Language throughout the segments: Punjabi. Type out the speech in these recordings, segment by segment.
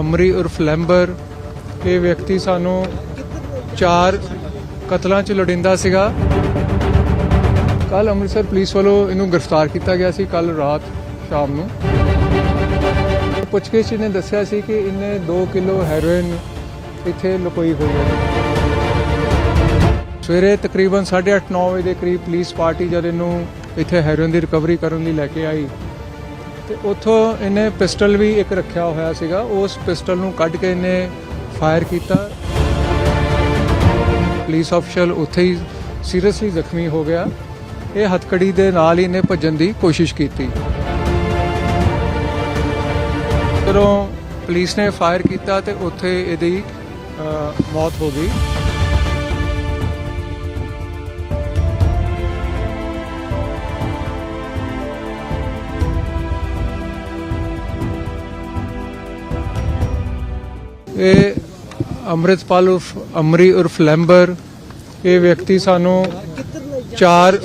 ਅਮਰੀ ਉਰਫ ਲੈਂਬਰ, ਇਹ ਵਿਅਕਤੀ ਸਾਨੂੰ ਚਾਰ ਕਤਲਾਂ 'ਚ ਲੋੜਿੰਦਾ ਸੀਗਾ। ਕੱਲ ਅੰਮ੍ਰਿਤਸਰ ਪੁਲਿਸ ਵੱਲੋਂ ਇਹਨੂੰ ਗ੍ਰਿਫਤਾਰ ਕੀਤਾ ਗਿਆ ਸੀ ਕੱਲ ਰਾਤ ਸ਼ਾਮ ਨੂੰ। ਪੁੱਛਗਿੱਛ 'ਚ ਇਹਨੇ ਦੱਸਿਆ ਸੀ ਕਿ ਇਹਨੇ 2 ਕਿਲੋ ਹੈਰੋਇਨ ਇੱਥੇ ਲੁਕੋਈ ਹੋਈ ਹੈ। ਸਵੇਰੇ ਤਕਰੀਬਨ 8:30 9 ਵਜੇ ਦੇ ਕਰੀਬ ਪੁਲਿਸ ਪਾਰਟੀ ਜਦ ਇਹਨੂੰ ਇੱਥੇ ਹੈਰੋਇਨ ਦੀ ਰਿਕਵਰੀ ਕਰਨ ਲਈ ਲੈ ਕੇ ਆਈ ਤੇ ਉੱਥੋਂ ਇਹਨੇ ਪਿਸਟਲ ਵੀ ਇੱਕ ਰੱਖਿਆ ਹੋਇਆ ਸੀਗਾ। ਉਸ ਪਿਸਟਲ ਨੂੰ ਕੱਢ ਕੇ ਇਹਨੇ ਫਾਇਰ ਕੀਤਾ। ਪੁਲਿਸ ਅਫਸਰ ਉੱਥੇ ਹੀ ਸੀਰੀਅਸਲੀ ਜ਼ਖਮੀ ਹੋ ਗਿਆ। ਇਹ ਹੱਥਕੜੀ ਦੇ ਨਾਲ ਹੀ ਇਹਨੇ ਭੱਜਣ ਦੀ ਕੋਸ਼ਿਸ਼ ਕੀਤੀ। ਜਦੋਂ ਪੁਲਿਸ ਨੇ ਫਾਇਰ ਕੀਤਾ ਤੇ ਉੱਥੇ ਇਹਦੀ ਮੌਤ ਹੋ ਗਈ। ਇਹ ਅੰਮ੍ਰਿਤਪਾਲ ਉਰਫ, ਅਮਰੀ ਉਰਫ ਲੈਂਬਰ, ਇਹ ਵਿਅਕਤੀ ਸਾਨੂੰ ਚਾਰ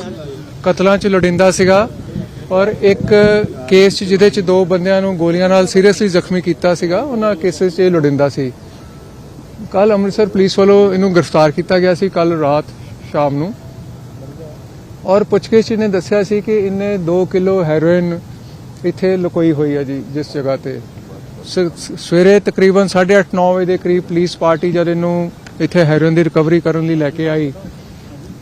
ਕਤਲਾਂ 'ਚ ਲੋੜਿੰਦਾ ਸੀਗਾ ਔਰ ਇੱਕ ਕੇਸ 'ਚ ਜਿਹਦੇ 'ਚ ਦੋ ਬੰਦਿਆਂ ਨੂੰ ਗੋਲੀਆਂ ਨਾਲ ਸੀਰੀਅਸਲੀ ਜ਼ਖਮੀ ਕੀਤਾ ਸੀਗਾ, ਉਹਨਾਂ ਕੇਸਸ 'ਚ ਇਹ ਲੋੜਿੰਦਾ ਸੀ। ਕੱਲ ਅੰਮ੍ਰਿਤਸਰ ਪੁਲਿਸ ਵੱਲੋਂ ਇਹਨੂੰ ਗ੍ਰਿਫਤਾਰ ਕੀਤਾ ਗਿਆ ਸੀ ਕੱਲ ਰਾਤ ਸ਼ਾਮ ਨੂੰ। ਔਰ ਪੁੱਛਗਿੱਛ 'ਚ ਇਹਨੇ ਦੱਸਿਆ ਸੀ ਕਿ ਇਹਨੇ 2 ਕਿਲੋ ਹੈਰੋਇਨ ਇੱਥੇ ਲੁਕੋਈ ਹੋਈ ਹੈ ਜੀ, ਜਿਸ ਜਗ੍ਹਾ ਤੇ। ਸਵੇਰੇ ਤਕਰੀਬਨ 8:30 9 ਵਜੇ ਦੇ ਕਰੀਬ ਪੁਲਿਸ ਪਾਰਟੀ ਜਦ ਇਹਨੂੰ ਇੱਥੇ ਹੈਰੋਇਨ ਦੀ ਰਿਕਵਰੀ ਕਰਨ ਲਈ ਲੈ ਕੇ ਆਈ,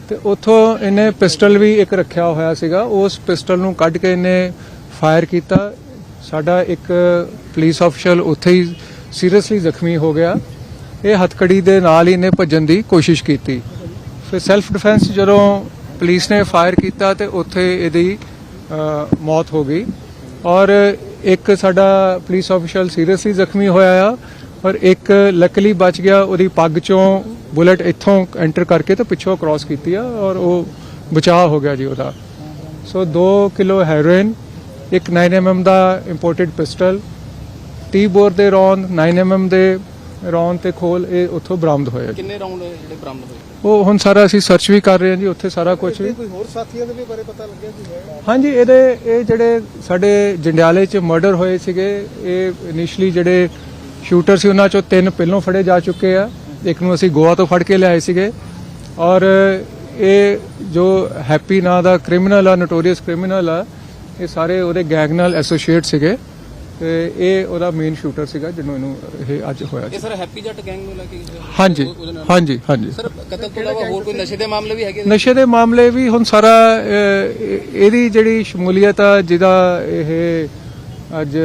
ਤੇ ਉੱਥੋਂ ਇਹਨੇ ਪਿਸਟਲ ਵੀ ਇੱਕ ਰੱਖਿਆ ਹੋਇਆ ਸੀਗਾ। ਉਸ ਪਿਸਟਲ ਨੂੰ ਕੱਢ ਕੇ ਇਹਨੇ ਫਾਇਰ ਕੀਤਾ। ਸਾਡਾ ਇੱਕ ਪੁਲਿਸ ਅਫਸਰ ਉੱਥੇ ਹੀ ਸੀਰੀਅਸਲੀ ਜ਼ਖਮੀ ਹੋ ਗਿਆ। ਇਹ ਹੱਥਕੜੀ ਦੇ ਨਾਲ ਹੀ ਇਹਨੇ ਭੱਜਣ ਦੀ ਕੋਸ਼ਿਸ਼ ਕੀਤੀ। ਫਿਰ ਸੈਲਫ ਡਿਫੈਂਸ ਜਦੋਂ ਪੁਲਿਸ ਨੇ ਫਾਇਰ ਕੀਤਾ ਤੇ ਉੱਥੇ ਇਹਦੀ ਮੌਤ ਹੋ ਗਈ। ਔਰ ਇੱਕ ਸਾਡਾ ਪੁਲਿਸ ਅਫਸਰ ਸੀਰੀਅਸਲੀ ਜ਼ਖਮੀ ਹੋਇਆ ਆ, ਔਰ ਇੱਕ ਲੱਕਲੀ ਬਚ ਗਿਆ, ਉਹਦੀ ਪੱਗ ਚੋਂ ਬੁਲਟ ਇੱਥੋਂ ਐਂਟਰ ਕਰਕੇ ਤੇ ਪਿੱਛੋਂ ਕ੍ਰਾਸ ਕੀਤੀ ਆ, ਔਰ ਉਹ ਬਚਾਅ ਹੋ ਗਿਆ ਜੀ ਉਹਦਾ। ਸੋ 2 ਕਿਲੋ ਹੈਰੋਇਨ, ਇੱਕ 9mm ਦਾ ਇੰਪੋਰਟਡ ਪਿਸਟਲ 30 ਬੋਰ ਦੇ ਰੌਂਦ 9mm ਦੇ ਰੌਂਦ ਤੇ ਖੋਲ ਇਹ ਉੱਥੋਂ ਬਰਾਮਦ ਹੋਇਆ ਜੀ। ਕਿੰਨੇ ਰਾਉਂਡ ਜਿਹੜੇ ਬਰਾਮਦ ਹੋਏ? ਉਹ ਹੁਣ ਸਾਰਾ ਅਸੀਂ ਸਰਚ ਵੀ ਕਰ ਰਹੇ ਹਾਂ ਜੀ ਉੱਥੇ ਸਾਰਾ ਕੁਝ ਵੀ ਕੋਈ ਹੋਰ ਸਾਥੀਆਂ ਦੇ ਵੀ ਬਾਰੇ ਪਤਾ ਲੱਗਿਆ ਜੀ? ਹੈ ਹਾਂਜੀ ਇਹਦੇ ਇਹ ਜਿਹੜੇ ਸਾਡੇ ਜੰਡਿਆਲੇ 'ਚ ਮਰਡਰ ਹੋਏ ਸੀਗੇ ਇਹ ਇਨੀਸ਼ੀਅਲੀ ਜਿਹੜੇ ਸ਼ੂਟਰ ਸੀ ਉਹਨਾਂ ਚੋਂ ਤਿੰਨ ਪਹਿਲੋਂ ਫੜੇ ਜਾ ਚੁੱਕੇ ਆ। ਇੱਕ ਨੂੰ ਅਸੀਂ ਗੋਆ ਤੋਂ ਫੜ ਕੇ ਲਿਆਏ ਸੀਗੇ। ਔਰ ਇਹ ਜੋ ਹੈਪੀ ਨਾਂ ਦਾ ਕ੍ਰਿਮੀਨਲ ਆ ਨੋਟੋਰੀਅਸ ਕ੍ਰਿਮੀਨਲ ਆ ਇਹ ਸਾਰੇ ਉਹਦੇ ਗੈਂਗ ਨਾਲ ਐਸੋਸੀਏਟ ਸੀਗੇ। ਤੇ ਇਹ ਉਹਦਾ ਮੇਨ ਸ਼ੂਟਰ ਸੀਗਾ ਜਿਹਨੂੰ ਇਹਨੂੰ ਇਹ ਅੱਜ ਹੋਇਆ ਸੀ। ਇਹ ਸਰ ਹੈਪੀ ਜੱਟ ਗੈਂਗ ਨੂੰ ਲੈ ਕੇ ਹਾਂਜੀ ਹਾਂਜੀ ਹਾਂਜੀ। ਸਰ ਕਤਲ ਤੋਂ ਇਲਾਵਾ ਹੋਰ ਕੋਈ ਨਸ਼ੇ ਦੇ ਮਾਮਲੇ ਵੀ ਹੈਗੇ? ਨਸ਼ੇ ਦੇ ਮਾਮਲੇ ਵੀ ਹੁਣ ਸਾਰਾ ਇਹਦੀ ਜਿਹੜੀ ਸ਼ਮੂਲੀਅਤ ਆ ਜਿਹਦਾ ਇਹ ਅੱਜ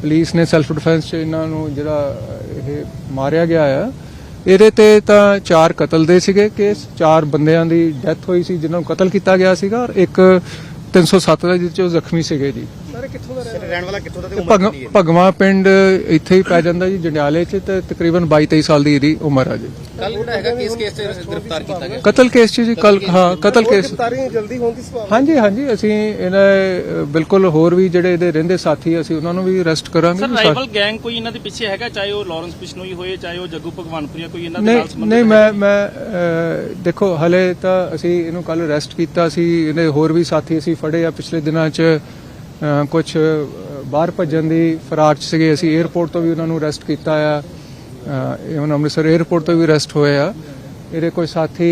ਪੁਲਿਸ ਨੇ ਸੈਲਫ ਡਿਫੈਂਸ ਚ ਇਹਨਾਂ ਨੂੰ ਜਿਹੜਾ ਇਹ ਮਾਰਿਆ ਗਿਆ ਆ। ਇਹਦੇ ਤੇ ਤਾਂ ਚਾਰ ਕਤਲ ਦੇ ਸੀਗੇ ਕੇਸ ਚਾਰ ਬੰਦਿਆਂ ਦੀ ਡੈਥ ਹੋਈ ਸੀ ਜਿਨ੍ਹਾਂ ਨੂੰ ਕਤਲ ਕੀਤਾ ਗਿਆ ਸੀਗਾ ਔਰ ਇੱਕ 307 ਦਾ ਜਿਹਦੇ ਚ ਜ਼ਖਮੀ ਸੀਗੇ ਜੀ। ਸਾਰੇ ਕਿੱਥੋਂ ਦਾ ਰਹਿਣ ਵਾਲਾ? ਕਿੱਥੋਂ ਦਾ ਤੇ ਭਗ- ਭਗਵਾਂ ਪਿੰਡ ਇੱਥੇ ਹੀ ਪੈ ਜਾਂਦਾ ਜੀ ਜੰਡਿਆਲੇ ਚ ਤੇ ਤਕਰੀਬਨ 22 23 ਸਾਲ ਦੀ ਇਹਦੀ ਉਮਰ ਆ ਜੀ। ਕੱਲ ਜਿਹੜਾ ਹੈਗਾ ਕਿਸ ਕੇਸ ਤੇ ਗ੍ਰਿਫਤਾਰ ਕੀਤਾ ਗਿਆ? ਕਤਲ ਕੇਸ ਚ ਜੀ ਕੱਲ ਹਾਂ ਕਤਲ ਕੇਸ ਗ੍ਰਿਫਤਾਰੀ ਜਲਦੀ ਹੋਣ ਦੀ ਸੰਭਾਵਨਾ ਹਾਂਜੀ ਹਾਂਜੀ ਅਸੀਂ ਇਹਨਾਂ ਬਿਲਕੁਲ ਹੋਰ ਵੀ ਜਿਹੜੇ ਇਹਦੇ ਰਹਿੰਦੇ ਸਾਥੀ ਅਸੀਂ ਉਹਨਾਂ ਨੂੰ ਵੀ ਅਰੈਸਟ ਕਰਾਂਗੇ ਸਰ ਸਾ- ਰਾਈਵਲ ਗੈਂਗ ਕੋਈ ਇਹਨਾਂ ਦੇ ਪਿੱਛੇ ਹੈਗਾ ਚਾਹੇ ਉਹ ਲਾਰੈਂਸ ਬਿਸ਼ਨੋਈ ਹੋਏ ਚਾਹੇ ਉਹ ਜੱਗੂ ਭਗਵਾਨਪੁਰੀਆ ਕੋਈ ਇਹਨਾਂ ਦੇ ਨਾਲ ਨਹੀਂ ਸੰਬੰਧਿਤ ਮੈਂ ਮੈਂ ਦੇਖੋ ਹਲੇ ਤਾਂ ਅਸੀਂ ਇਹਨੂੰ ਕੱਲ ਅਰੈਸਟ ਕੀਤਾ ਸੀ ਇਹਦੇ ਹੋਰ ਵੀ ਸਾਥੀ ਅਸੀਂ ਫੜੇ ਆ ਪਿਛਲੇ ਦਿਨਾਂ 'ਚ ਕੁਝ ਬਾਹਰ ਭੱਜਣ ਦੀ ਫਰਾਰ 'ਚ ਸੀਗੇ। ਅਸੀਂ 에ਅਰਪੋਰਟ ਤੋਂ ਵੀ ਉਹਨਾਂ ਨੂੰ ਅਰੈਸਟ ਕੀਤਾ ਆ। ਇਵਨ ਅੰਮ੍ਰਿਤਸਰ 에ਅਰਪੋਰਟ ਤੋਂ ਵੀ ਅਰੈਸਟ ਹੋਏ ਆ। ਇਹਦੇ ਕੋਈ ਸਾਥੀ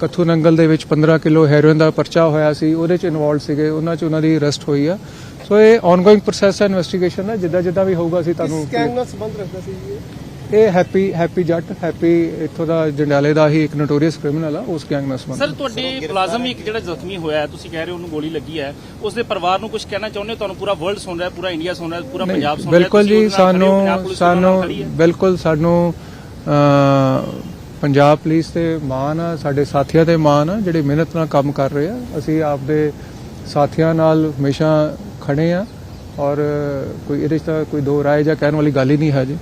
ਕੱਥੂ ਨੰਗਲ ਦੇ ਵਿੱਚ 15 ਕਿਲੋ ਹੈਰੋਇਨ ਦਾ ਪਰਚਾ ਹੋਇਆ ਸੀ, ਉਹਦੇ 'ਚ ਇਨਵੋਲਡ ਸੀਗੇ। ਉਹਨਾਂ 'ਚ ਉਹਨਾਂ ਦੀ ਅਰੈਸਟ ਹੋਈ ਆ। ਸੋ ਇਹ ਆਨਗੋਇੰਗ ਪ੍ਰੋਸੈਸ ਹੈ ਇਨਵੈਸਟੀਗੇਸ਼ਨ ਹੈ ਜਿੱਦਾਂ ਜਿੱਦਾਂ ਵੀ ਹੋਊਗਾ, ਅਸੀਂ ਤੁਹਾਨੂੰ ਇਸ ਗੈਂਗ ਨਾਲ ਸੰਬੰਧ ਰੱਖਦਾ ਸੀ ਜੀ ਇਹ? ਹੈਪੀ ਹੈਪੀ ਜੱਟ ਹੈਪੀ ਇੱਥੋਂ ਦਾ ਜੰਡਿਆਲੇ ਦਾ ਹੀ ਇੱਕ ਨੋਟੋਰੀਅਸ ਕ੍ਰਿਮੀਨਲ ਆ ਉਸ ਗੈਂਗ ਨਾਲ ਸੰਬੰਧ ਸਰ ਤੁਹਾਡੇ ਮੁਲਾਜ਼ਮ ਇੱਕ ਜਿਹੜਾ ਜ਼ਖਮੀ ਹੋਇਆ ਤੁਸੀਂ ਕਹਿ ਰਹੇ ਉਹਨੂੰ ਗੋਲੀ ਲੱਗੀ ਹੈ ਉਸ ਦੇ ਪਰਿਵਾਰ ਨੂੰ ਕੁਝ ਕਹਿਣਾ ਚਾਹੁੰਦੇ ਹੋ ਤੁਹਾਨੂੰ ਪੂਰਾ ਵਰਲਡ ਸੁਣ ਰਿਹਾ ਪੂਰਾ ਇੰਡੀਆ ਸੁਣ ਰਿਹਾ ਪੂਰਾ ਪੰਜਾਬ ਸੁਣ ਰਿਹਾ ਹੈ ਬਿਲਕੁਲ ਜੀ ਸਾਨੂੰ ਸਾਨੂੰ। ਬਿਲਕੁਲ ਸਾਨੂੰ ਪੰਜਾਬ ਪੁਲਿਸ ਤੇ ਮਾਣ ਆ ਸਾਡੇ ਸਾਥੀਆਂ ਤੇ ਮਾਣ ਆ ਜਿਹੜੇ ਮਿਹਨਤ ਨਾਲ ਕੰਮ ਕਰ ਰਹੇ ਆ ਅਸੀਂ ਆਪਦੇ ਸਾਥੀਆਂ ਨਾਲ ਹਮੇਸ਼ਾ ਖੜੇ ਆ ਔਰ ਕੋਈ ਇਹਦੇ 'ਚ ਤਾਂ ਕੋਈ ਦੋ ਰਾਏ ਜਾਂ ਕਹਿਣ ਵਾਲੀ ਗੱਲ ਹੀ ਨਹੀਂ ਹੈ ਜੀ